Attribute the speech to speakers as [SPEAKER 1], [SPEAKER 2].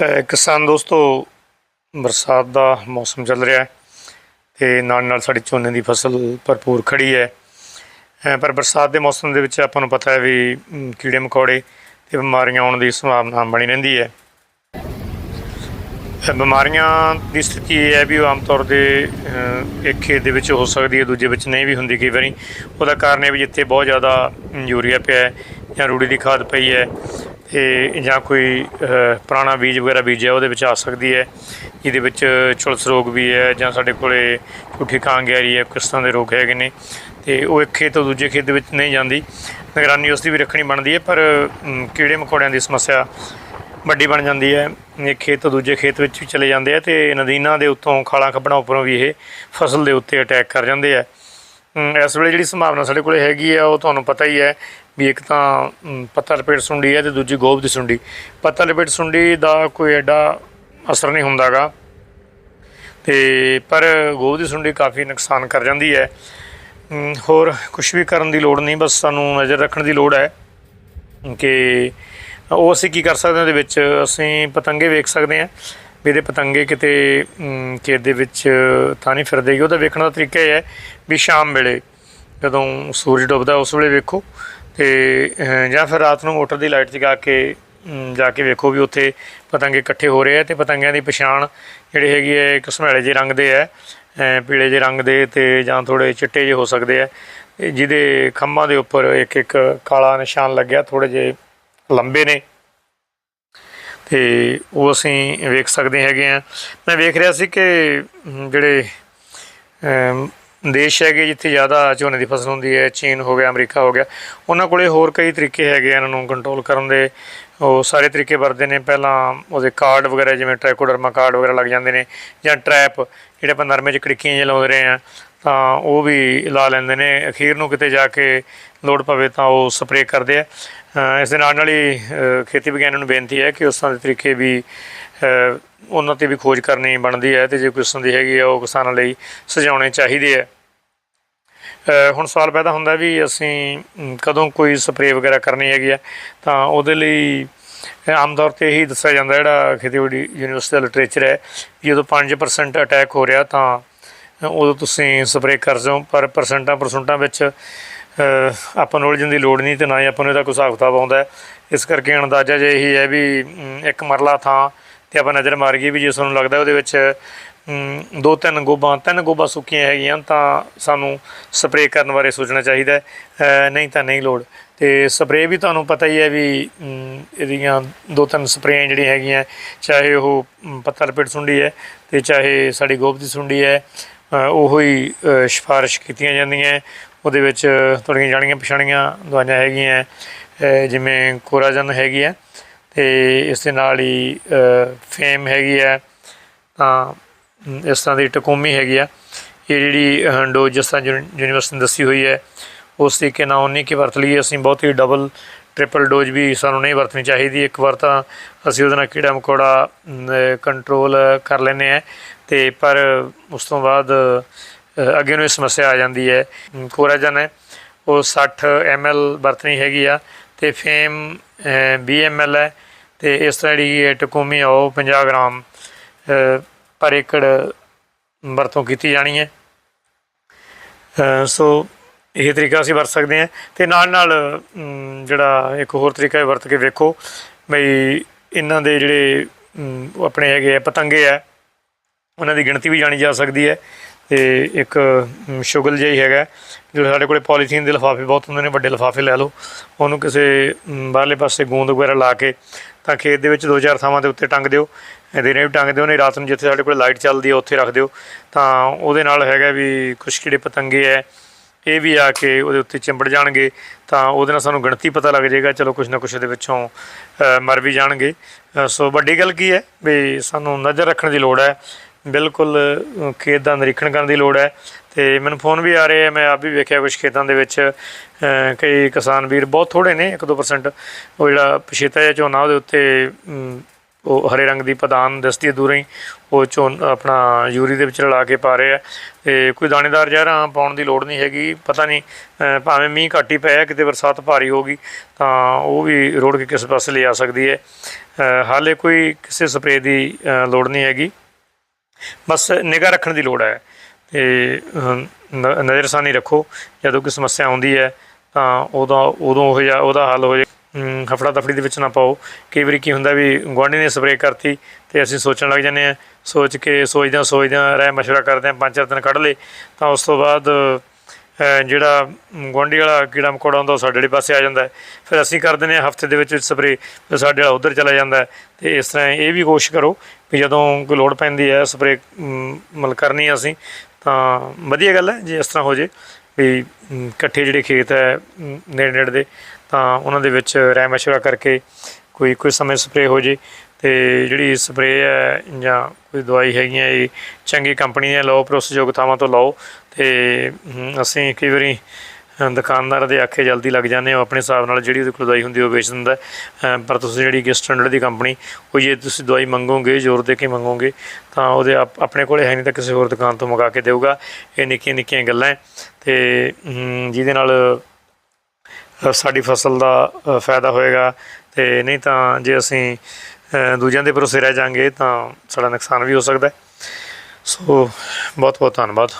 [SPEAKER 1] ਕਿਸਾਨ ਦੋਸਤੋ, ਬਰਸਾਤ ਦਾ ਮੌਸਮ ਚੱਲ ਰਿਹਾ ਹੈ ਤੇ ਨਾਲ ਨਾਲ ਸਾਡੀ ਝੋਨੇ ਦੀ ਫਸਲ ਭਰਪੂਰ ਖੜੀ ਹੈ। ਪਰ ਬਰਸਾਤ ਦੇ ਮੌਸਮ ਦੇ ਵਿੱਚ ਆਪਾਂ ਨੂੰ ਪਤਾ ਹੈ ਵੀ ਕੀੜੇ ਮਕੌੜੇ ਤੇ ਬਿਮਾਰੀਆਂ ਆਉਣ ਦੀ ਸੰਭਾਵਨਾ ਬਣੀ ਰਹਿੰਦੀ ਹੈ। ਬਿਮਾਰੀਆਂ ਦੀ ਸਥਿਤੀ ਇਹ ਹੈ ਵੀ ਉਹ ਆਮ ਤੌਰ ਤੇ ਇੱਕ ਖੇਤ ਦੇ ਵਿੱਚ ਹੋ ਸਕਦੀ ਹੈ, ਦੂਜੇ ਵਿੱਚ ਨਹੀਂ ਵੀ ਹੁੰਦੀ ਕਈ ਵਾਰੀ। ਉਹਦਾ ਕਾਰਨ ਇਹ ਵੀ ਜਿੱਥੇ ਬਹੁਤ ਜ਼ਿਆਦਾ ਯੂਰੀਆ ਪਿਆ ਹੈ ਜਾਂ ਰੂੜੀ ਦੀ ਖਾਦ ਪਈ ਹੈ ਤੇ ਜਾਂ ਕੋਈ ਪੁਰਾਣਾ ਬੀਜ ਵਗੈਰਾ ਬੀਜਿਆ, ਉਹਦੇ ਵਿੱਚ ਆ ਸਕਦੀ ਹੈ। ਜਿਹਦੇ ਵਿੱਚ ਚੁਲਸ ਰੋਗ ਵੀ ਹੈ ਜਾਂ ਸਾਡੇ ਕੋਲੇ ਝੂਠੀ ਕਾਂਗਿਆਰੀ ਹੈ ਕਿਸ ਤਰ੍ਹਾਂ ਦੇ ਰੋਗ ਹੈਗੇ ਨੇ। ਤੇ ਉਹ ਇੱਕ ਖੇਤ ਤੋਂ ਦੂਜੇ ਖੇਤ ਦੇ ਵਿੱਚ ਨਹੀਂ ਜਾਂਦੀ। ਨਿਗਰਾਨੀ ਉਸ ਦੀ ਵੀ ਰੱਖਣੀ ਬਣਦੀ ਹੈ, ਪਰ ਕੀੜੇ ਮਕੌੜਿਆਂ ਦੀ ਸਮੱਸਿਆ ਵੱਡੀ ਬਣ ਜਾਂਦੀ ਹੈ। ਇਹ ਖੇਤ ਤੋਂ ਦੂਜੇ ਖੇਤ ਵਿੱਚ ਵੀ ਚਲੇ ਜਾਂਦੇ ਆ ਤੇ ਨਦੀਨਾਂ ਦੇ ਉੱਤੋਂ ਖਾਲਾਂ ਖੱਬਣਾ ਉੱਪਰੋਂ ਵੀ ਇਹ ਫਸਲ ਦੇ ਉੱਤੇ ਅਟੈਕ ਕਰ ਜਾਂਦੇ ਆ। ਇਸ ਵੇਲੇ ਜਿਹੜੀ ਸੰਭਾਵਨਾ ਸਾਡੇ ਕੋਲੇ ਹੈਗੀ ਆ, ਉਹ ਤੁਹਾਨੂੰ ਪਤਾ ਹੀ ਹੈ ਵੀ ਇੱਕ ਤਾਂ ਪੱਤਾ ਲਪੇਟ ਸੁੰਡੀ ਹੈ ਤੇ ਦੂਜੀ ਗੋਭ ਦੀ ਸੁੰਡੀ। ਪੱਤਾ ਲਪੇਟ ਸੁੰਡੀ ਦਾ ਕੋਈ ਐਡਾ ਅਸਰ ਨਹੀਂ ਹੁੰਦਾਗਾ ਤੇ ਪਰ ਗੋਭ ਦੀ ਸੁੰਡੀ ਕਾਫੀ ਨੁਕਸਾਨ ਕਰ ਜਾਂਦੀ ਹੈ। ਹੋਰ ਕੁਝ ਵੀ ਕਰਨ ਦੀ ਲੋੜ ਨਹੀਂ ਬਸ ਸਾਨੂੰ ਨਜ਼ਰ ਰੱਖਣ ਦੀ ਲੋੜ ਹੈ। ਕਿ ਉਹ ਅਸੀਂ ਕੀ ਕਰ ਸਕਦੇ ਹਾਂ ਉਹਦੇ ਵਿੱਚ? ਅਸੀਂ ਪਤੰਗੇ ਵੇਖ ਸਕਦੇ ਹਾਂ। ਵੀ ਇਹਦੇ ਪਤੰਗੇ ਕਿਤੇ ਅਮ, ਖੇਤ ਦੇ ਵਿੱਚ ਤਾਂ ਨਹੀਂ ਫਿਰਦੇ ਉਹਦਾ ਵੇਖਣ ਦਾ ਤਰੀਕਾ ਇਹ ਹੈ ਵੀ ਸ਼ਾਮ ਵੇਲੇ ਜਦੋਂ ਸੂਰਜ ਡੁੱਬਦਾ ਉਸ ਵੇਲੇ ਵੇਖੋ। ਤੇ ਜਾਂ ਫਿਰ ਰਾਤ ਨੂੰ ਮੋਟਰ ਦੀ ਲਾਈਟ ਜਗਾ ਕੇ ਜਾ ਕੇ ਵੇਖੋ ਵੀ ਉੱਥੇ ਪਤੰਗੇ ਇਕੱਠੇ ਹੋ ਰਹੇ ਆ ਤੇ ਪਤੰਗਿਆਂ ਦੀ ਪਛਾਣ ਜਿਹੜੇ ਹੈਗੀ ਹੈ, ਇੱਕ ਸਮੈਲੇ ਜਿਹੇ ਰੰਗ ਦੇ ਹੈ ਪੀਲੇ ਜਿਹੇ ਰੰਗ ਦੇ ਤੇ ਜਾਂ ਥੋੜੇ ਚਿੱਟੇ ਜਿਹੇ ਹੋ ਸਕਦੇ ਆ। ਜਿਹਦੇ ਖੰਭਾਂ ਦੇ ਉੱਪਰ ਇੱਕ ਇੱਕ ਕਾਲਾ ਨਿਸ਼ਾਨ ਲੱਗਿਆ ਥੋੜੇ ਜਿਹੇ ਲੰਬੇ ਨੇ। ਤੇ ਉਹ ਅਸੀਂ ਵੇਖ ਸਕਦੇ ਹੈਗੇ ਆ। ਮੈਂ ਵੇਖ ਰਿਹਾ ਸੀ ਕਿ ਜਿਹੜੇ ਦੇਸ਼ ਹੈਗੇ, ਜਿੱਥੇ ਜ਼ਿਆਦਾ ਝੋਨੇ ਦੀ ਫਸਲ ਹੁੰਦੀ ਹੈ, ਚੀਨ ਹੋ ਗਿਆ, ਅਮਰੀਕਾ ਹੋ ਗਿਆ, ਉਹਨਾਂ ਕੋਲੇ ਹੋਰ ਕਈ ਤਰੀਕੇ ਹੈਗੇ ਆ ਇਹਨਾਂ ਨੂੰ ਕੰਟਰੋਲ ਕਰਨ ਦੇ। ਉਹ ਸਾਰੇ ਤਰੀਕੇ ਵਰਦੇ ਨੇ, ਪਹਿਲਾਂ ਉਹਦੇ ਕਾਰਡ ਵਗੈਰਾ, ਜਿਵੇਂ ਟ੍ਰਾਈਕੋਡਰਮਾ ਕਾਰਡ ਵਗੈਰਾ ਲੱਗ ਜਾਂਦੇ ਨੇ, ਜਾਂ ਟ੍ਰੈਪ ਜਿਹੜੇ ਆਪਾਂ ਨਰਮੇ 'ਚ ਕੜਕੀਆਂ ਜਿਹਾ ਲਾਉਂਦੇ ਰਹੇ ਆ ਤਾਂ ਉਹ ਵੀ ਲਾ ਲੈਂਦੇ ਨੇ। ਅਖੀਰ ਨੂੰ ਕਿਤੇ ਜਾ ਕੇ ਲੋੜ ਪਵੇ ਤਾਂ ਉਹ ਸਪਰੇਅ ਕਰਦੇ ਆ। ਇਸ ਦੇ ਨਾਲ ਨਾਲ ਹੀ ਖੇਤੀ ਵਿਗਿਆਨੀਆਂ ਨੂੰ ਬੇਨਤੀ ਹੈ ਕਿ ਉਸ ਤਰ੍ਹਾਂ ਦੇ ਤਰੀਕੇ ਵੀ ਉਹਨਾਂ ਤੇ ਵੀ ਖੋਜ ਕਰਨੀ ਬਣਦੀ ਹੈ, ਤੇ ਜੇ ਕੋਈ ਉਸ ਹੈਗੀ ਆ, ਉਹ ਕਿਸਾਨਾਂ ਲਈ ਸੁਝਾਉਣੇ ਚਾਹੀਦੇ ਆ। ਹੁਣ ਸਵਾਲ ਪੈਦਾ ਹੁੰਦਾ ਵੀ ਅਸੀਂ ਕਦੋਂ ਕੋਈ ਸਪਰੇਅ ਵਗੈਰਾ ਕਰਨੀ ਹੈਗੀ ਆ? ਤਾਂ ਉਹਦੇ ਲਈ ਆਮ ਤੌਰ ਤੇ ਇਹੀ ਦੱਸਿਆ ਜਾਂਦਾ ਜਿਹੜਾ ਖੇਤੀਬਾੜੀ ਯੂਨੀਵਰਸਿਟੀ ਦਾ ਲਿਟਰੇਚਰ ਹੈ, ਵੀ ਜਦੋਂ 5% ਅਟੈਕ ਹੋ ਰਿਹਾ ਤਾਂ ਉਦੋਂ ਤੁਸੀਂ ਸਪਰੇਅ ਕਰ ਜਾਓ ਪਰ ਪਰਸੈਂਟਾਂ ਪਰਸੈਂਟਾਂ ਵਿੱਚ ਆਪਾਂ ਨੂੰ ਉਲਝਣ ਦੀ ਲੋੜ ਨਹੀਂ ਤੇ ਨਾ ਹੀ ਆਪਾਂ ਨੂੰ ਇਹਦਾ ਕੋਈ ਹਿਸਾਬ ਕਿਤਾਬ ਆਉਂਦਾ ਇਸ ਕਰਕੇ ਅੰਦਾਜ਼ਾ ਜੇ ਇਹੀ ਹੈ ਵੀ ਇੱਕ ਮਰਲਾ ਥਾਂ ਤੇ ਆਪਾਂ ਨਜ਼ਰ ਮਾਰ ਗਈ ਵੀ ਜੇ ਤੁਹਾਨੂੰ ਲੱਗਦਾ ਉਹਦੇ ਵਿੱਚ ਦੋ ਤਿੰਨ ਗੋਬਾਂ ਤਿੰਨ ਗੋਬਾਂ ਸੁੱਕੀਆਂ ਹੈਗੀਆਂ ਤਾਂ ਸਾਨੂੰ ਸਪਰੇਅ ਕਰਨ ਬਾਰੇ ਸੋਚਣਾ ਚਾਹੀਦਾ ਨਹੀਂ ਤਾਂ ਨਹੀਂ ਲੋੜ। ਤੇ ਸਪਰੇਅ ਵੀ ਤੁਹਾਨੂੰ ਪਤਾ ਹੀ ਹੈ ਵੀ ਇਹਦੀਆਂ ਦੋ ਤਿੰਨ ਸਪਰੇਆਂ ਜਿਹੜੀਆਂ ਹੈਗੀਆਂ ਚਾਹੇ ਉਹ ਅਮ, ਪੱਤਾ ਲਪੇਟ ਸੁੰਡੀ ਹੈ ਤੇ ਚਾਹੇ ਸਾਡੀ ਗੋਬ ਦੀ ਸੁੰਡੀ ਹੈ ਅ, ਉਹੋ ਹੀ ਅ, ਸਿਫਾਰਿਸ਼ ਕੀਤੀਆਂ ਜਾਂਦੀਆਂ ਉਹਦੇ ਵਿੱਚ ਤੁਹਾਡੀਆਂ ਜਾਣੀਆਂ ਪਛਾਣੀਆਂ ਦਵਾਈਆਂ ਹੈਗੀਆਂ ਜਿਵੇਂ ਕੋਰਾਜਨ ਹੈਗੀ ਹੈ ਤੇ ਇਸ ਦੇ ਨਾਲ ਹੀ ਫੇਮ ਹੈਗੀ ਹੈ। ਤਾਂ ਇਸ ਤਰ੍ਹਾਂ ਦੀ ਟਕੋਮੀ ਹੈਗੀ ਆ। ਇਹ ਜਿਹੜੀ ਡੋਜ਼ ਜਿਸ ਤਰ੍ਹਾਂ ਯੂਨੀ- ਯੂਨੀਵਰਸਿਟੀ ਨੇ ਦੱਸੀ ਹੋਈ ਹੈ ਉਸ ਤਰੀਕੇ ਨਾਲ ਉਨੀ ਕਿ ਵਰਤ ਲਈ ਅਸੀਂ ਬਹੁਤ ਹੀ ਡਬਲ ਟ੍ਰਿਪਲ ਡੋਜ਼ ਵੀ ਸਾਨੂੰ ਨਹੀਂ ਵਰਤਣੀ ਚਾਹੀਦੀ। ਇੱਕ ਵਾਰ ਤਾਂ ਅਸੀਂ ਉਹਦੇ ਨਾਲ ਕੀੜਾ ਮਕੌੜਾ ਕੰਟਰੋਲ ਕਰ ਲੈਂਦੇ ਆ ਤੇ ਪਰ ਉਸ ਤੋਂ ਬਾਅਦ ਅੱਗੇ ਨੂੰ ਇਹ ਸਮੱਸਿਆ ਆ ਜਾਂਦੀ ਹੈ। ਕੋਰਾਜਨ ਹੈ ਉਹ 60 ml ਵਰਤਣੀ ਹੈਗੀ ਆ। ਤੇ ਫੇਮ ਅ, 20 ml ਹੈ। ਤੇ ਇਸ ਤਰ੍ਹਾਂ ਜਿਹੜੀ ਟਕੋਮੀ ਆ ਉਹ 50 ਗ੍ਰਾਮ ਪਰ ਏਕੜ ਵਰਤੋਂ ਕੀਤੀ ਜਾਣੀ ਹੈ। ਸੋ ਇਹ ਤਰੀਕਾ ਅਸੀਂ ਵਰਤ ਸਕਦੇ ਹਾਂ ਤੇ ਨਾਲ ਨਾਲ ਜਿਹੜਾ ਇੱਕ ਹੋਰ ਤਰੀਕਾ ਹੈ ਵਰਤ ਕੇ ਵੇਖੋ ਬਈ ਇਹਨਾਂ ਦੇ ਜਿਹੜੇ ਆਪਣੇ ਹੈਗੇ ਆ, ਪਤੰਗੇ ਆ, ਉਹਨਾਂ ਦੀ ਗਿਣਤੀ ਵੀ ਜਾਣੀ ਜਾ ਸਕਦੀ ਹੈ। ਤੇ ਇੱਕ ਸ਼ੁਗਲ ਜਿਹਾ ਹੀ ਹੈਗਾ। ਜੋ ਸਾਡੇ ਕੋਲੇ ਪੋਲੀਥੀਨ ਦੇ ਲਿਫਾਫੇ ਬਹੁਤ ਹੁੰਦੇ ਨੇ, ਵੱਡੇ ਲਿਫਾਫੇ ਲੈ ਲਓ। ਉਹਨੂੰ ਕਿਸੇ ਬਾਹਰਲੇ ਪਾਸੇ ਗੂੰਦ ਵਗੈਰਾ ਲਾ ਕੇ ਤਾਂ ਖੇਤ ਦੇ ਵਿੱਚ ਦੋ ਚਾਰ ਥਾਵਾਂ ਦੇ ਉੱਤੇ ਟੰਗ ਦਿਓ। ਦਿਨੇ ਵੀ ਟੰਗ ਦਿਓ, ਨਹੀਂ ਰਾਤ ਨੂੰ ਜਿੱਥੇ ਸਾਡੇ ਕੋਲ ਲਾਈਟ ਚੱਲਦੀ ਹੈ ਉੱਥੇ ਰੱਖ ਦਿਓ। ਤਾਂ ਉਹਦੇ ਨਾਲ ਹੈਗਾ ਵੀ ਕੁਛ ਕੀੜੇ ਪਤੰਗੇ ਹੈ ਇਹ ਵੀ ਆ ਕੇ ਉਹਦੇ ਉੱਤੇ ਚਿੰਬੜ ਜਾਣਗੇ। ਤਾਂ ਉਹਦੇ ਨਾਲ ਸਾਨੂੰ ਗਿਣਤੀ ਪਤਾ ਲੱਗ ਜਾਏਗਾ, ਚਲੋ ਕੁਛ ਨਾ ਕੁਛ ਇਹਦੇ ਵਿੱਚੋਂ ਮਰ ਵੀ ਜਾਣਗੇ। ਸੋ ਵੱਡੀ ਗੱਲ ਕੀ ਹੈ ਵੀ ਸਾਨੂੰ ਨਜ਼ਰ ਰੱਖਣ ਦੀ ਲੋੜ ਹੈ ਬਿਲਕੁਲ ਖੇਤ ਦਾ ਨਿਰੀਖਣ ਕਰਨ ਦੀ ਲੋੜ ਹੈ। ਤੇ ਮੈਨੂੰ ਫੋਨ ਵੀ ਆ ਰਹੇ ਆ ਮੈਂ ਆਪ ਵੀ ਵੇਖਿਆ ਕੁਝ ਖੇਤਾਂ ਦੇ ਵਿੱਚ। ਕਈ ਕਿਸਾਨ ਵੀਰ ਬਹੁਤ ਥੋੜੇ ਨੇ 1-2% ਉਹ ਜਿਹੜਾ ਪਛੇਤਾ ਜਿਹਾ ਝੋਨਾ ਉਹਦੇ ਉੱਤੇ ਉਹ ਹਰੇ ਰੰਗ ਦੀ ਪਦਾਨ ਦਿਸਦੀ ਹੈ ਦੂਰੋਂ ਹੀ। ਉਹ ਝੋਨ ਆਪਣਾ ਯੂਰੀ ਦੇ ਵਿੱਚ ਰਲਾ ਕੇ ਪਾ ਰਹੇ ਆ ਤੇ ਕੋਈ ਦਾਣੇਦਾਰ ਜ਼ਹਿਰਾਂ ਪਾਉਣ ਦੀ ਲੋੜ ਨਹੀਂ ਹੈਗੀ। ਪਤਾ ਨਹੀਂ ਭਾਵੇਂ ਮੀਂਹ ਘੱਟ ਹੀ ਪਿਆ ਕਿਤੇ ਬਰਸਾਤ ਭਾਰੀ ਹੋਗੀ ਤਾਂ ਉਹ ਵੀ ਰੋੜ ਕੇ ਕਿਸੇ ਪਾਸੇ ਲੈ ਆ ਸਕਦੀ ਹੈ। ਹਾਲੇ ਕੋਈ ਕਿਸੇ ਸਪਰੇਅ ਦੀ ਲੋੜ ਨਹੀਂ ਹੈਗੀ। ਬਸ ਨਿਗਾਹ ਰੱਖਣ ਦੀ ਲੋੜ ਹੈ। ਤੇ ਨ- ਨਜ਼ਰਸਾਨੀ ਰੱਖੋ। ਜਦੋਂ ਕੋਈ ਸਮੱਸਿਆ ਆਉਂਦੀ ਹੈ, ਤਾਂ ਉਦੋਂ ਉਦੋਂ ਉਹ ਜਿਹਾ ਉਹਦਾ ਹੱਲ ਹੋ ਜੇ ਹਫੜਾ ਦਫੜੀ ਦੇ ਵਿੱਚ ਨਾ ਪਾਓ। ਕਈ ਵਾਰੀ ਕੀ ਹੁੰਦਾ ਵੀ ਗੁਆਂਢੀ ਨੇ ਸਪਰੇਅ ਕਰਤੀ ਤੇ ਅਸੀਂ ਸੋਚਣ ਲੱਗ ਜਾਂਦੇ ਆ ਸੋਚ ਕੇ ਸੋਚਦਿਆਂ ਸੋਚਦਿਆਂ ਰਹਿ ਮਸ਼ਵਰਾ ਕਰਦੇ ਆ ਪੰਜ ਚਾਰ ਦਿਨ ਕੱਢ ਲਏ। ਤਾਂ ਉਸ ਤੋਂ ਬਾਅਦ ਜਿਹੜਾ ਗੁਆਂਢੀ ਵਾਲਾ ਕੀੜਾ ਮਕੌੜਾ ਹੁੰਦਾ ਉਹ ਸਾਡੇ ਵਾਲੇ ਪਾਸੇ ਆ ਜਾਂਦਾ ਫਿਰ ਅਸੀਂ ਕਰ ਦਿੰਦੇ ਹਾਂ ਹਫ਼ਤੇ ਦੇ ਵਿੱਚ ਸਪਰੇਅ, ਫਿਰ ਸਾਡੇ ਵਾਲਾ ਉਧਰ ਚਲਾ ਜਾਂਦਾ ਹੈ। ਤੇ ਇਸ ਤਰ੍ਹਾਂ ਇਹ ਵੀ ਕੋਸ਼ਿਸ਼ ਕਰੋ ਵੀ ਜਦੋਂ ਕੋਈ ਲੋੜ ਪੈਂਦੀ ਹੈ ਸਪਰੇਅ ਮਤਲਬ ਕਰਨੀ ਹੈ ਅਸੀਂ, ਤਾਂ ਵਧੀਆ ਗੱਲ ਹੈ ਜੇ ਇਸ ਤਰ੍ਹਾਂ ਹੋ ਜੇ ਵੀ ਇਕੱਠੇ ਜਿਹੜੇ ਖੇਤ ਹੈ ਨੇੜੇ ਨੇੜੇ ਦੇ, ਤਾਂ ਉਹਨਾਂ ਦੇ ਵਿੱਚ ਰਹਿ ਮਸ਼ਵਰਾ ਕਰਕੇ ਕੋਈ ਕੋਈ ਸਮੇਂ ਸਪਰੇਅ ਹੋ ਜੇ ਤੇ ਜਿਹੜੀ ਸਪਰੇਅ ਹੈ ਜਾਂ ਕੋਈ ਦਵਾਈ ਹੈਗੀ ਹੈ ਇਹ ਚੰਗੀ ਕੰਪਨੀ ਦੀਆਂ ਲਓ ਭਰੋਸੇਯੋਗ ਤੋਂ ਲਓ ਤੇ ਅਸੀਂ ਕਈ ਵਾਰੀ ਅ, ਦੁਕਾਨਦਾਰ ਦੇ ਆਖੇ ਜਲਦੀ ਲੱਗ ਜਾਂਦੇ ਹੋ ਆਪਣੇ ਹਿਸਾਬ ਨਾਲ ਜਿਹੜੀ ਉਹਦੇ ਕੋਲ ਦਵਾਈ ਹੁੰਦੀ ਉਹ ਵੇਚ ਦਿੰਦਾ ਪਰ ਤੁਸੀਂ ਜਿਹੜੀ ਕਿ ਸਟੈਂਡਰਡ ਦੀ ਕੰਪਨੀ ਉਹ ਜੇ ਤੁਸੀਂ ਦਵਾਈ ਮੰਗੋਗੇ ਜ਼ੋਰ ਦੇ ਕੇ ਮੰਗੋਗੇ ਤਾਂ ਉਹਦੇ ਆਪਣੇ ਕੋਲੇ ਹੈ ਨਹੀਂ ਤਾਂ ਕਿਸੇ ਹੋਰ ਦੁਕਾਨ ਤੋਂ ਮੰਗਾ ਕੇ ਦੇਊਗਾ। ਇਹ ਨਿੱਕੀਆਂ ਨਿੱਕੀਆਂ ਗੱਲਾਂ ਹੈ ਤੇ ਜਿਹਦੇ ਨਾਲ ਸਾਡੀ ਫਸਲ ਦਾ ਫਾਇਦਾ ਹੋਏਗਾ। ਤੇ ਨਹੀਂ ਤਾਂ ਜੇ ਅਸੀਂ ਦੂਜਿਆਂ ਦੇ ਭਰੋਸੇ ਰਹਿ ਜਾਾਂਗੇ ਤਾਂ ਸਾਡਾ ਨੁਕਸਾਨ ਵੀ ਹੋ ਸਕਦਾ ਸੋ ਬਹੁਤ ਬਹੁਤ ਧੰਨਵਾਦ।